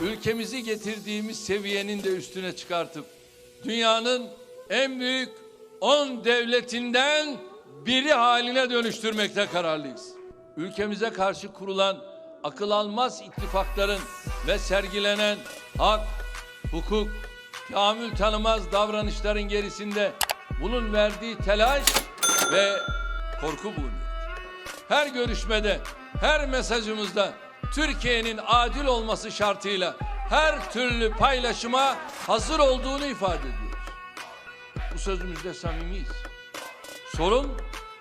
ülkemizi getirdiğimiz seviyenin de üstüne çıkartıp dünyanın en büyük 10 devletinden biri haline dönüştürmekte kararlıyız. Ülkemize karşı kurulan akıl almaz ittifakların ve sergilenen hak, hukuk, tahammül tanımaz davranışların gerisinde bunun verdiği telaş ve korku bulunuyor. Her görüşmede, her mesajımızda Türkiye'nin adil olması şartıyla her türlü paylaşıma hazır olduğunu ifade ediyoruz. Bu sözümüzde samimiyiz. Sorun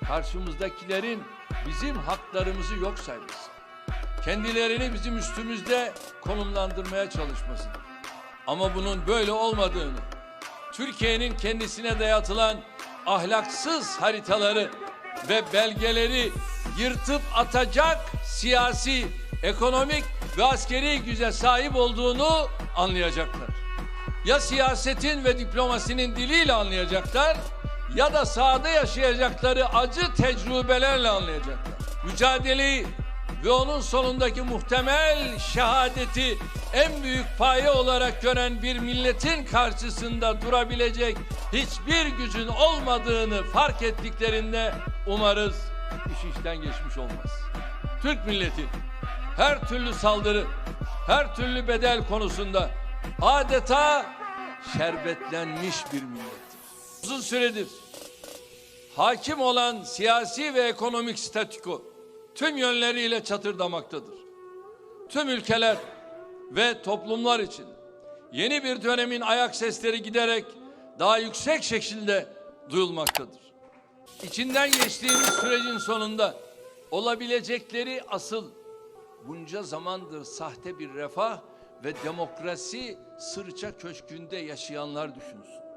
karşımızdakilerin bizim haklarımızı yok sayması. Kendilerini bizim üstümüzde konumlandırmaya çalışmasıdır. Ama bunun böyle olmadığını, Türkiye'nin kendisine dayatılan ahlaksız haritaları ve belgeleri yırtıp atacak siyasi, ekonomik ve askeri güce sahip olduğunu anlayacaklar. Ya siyasetin ve diplomasinin diliyle anlayacaklar ya da sahada yaşayacakları acı tecrübelerle anlayacaklar. Mücadeleyi ve onun sonundaki muhtemel şehadeti en büyük paye olarak gören bir milletin karşısında durabilecek hiçbir gücün olmadığını fark ettiklerinde umarız iş işten geçmiş olmaz. Türk milleti her türlü saldırı, her türlü bedel konusunda adeta şerbetlenmiş bir millettir. Uzun süredir hakim olan siyasi ve ekonomik statüko tüm yönleriyle çatırdamaktadır. Tüm ülkeler ve toplumlar için yeni bir dönemin ayak sesleri giderek daha yüksek şekilde duyulmaktadır. İçinden geçtiğimiz sürecin sonunda olabilecekleri asıl bunca zamandır sahte bir refah ve demokrasi sırça köşkünde yaşayanlar düşünsün.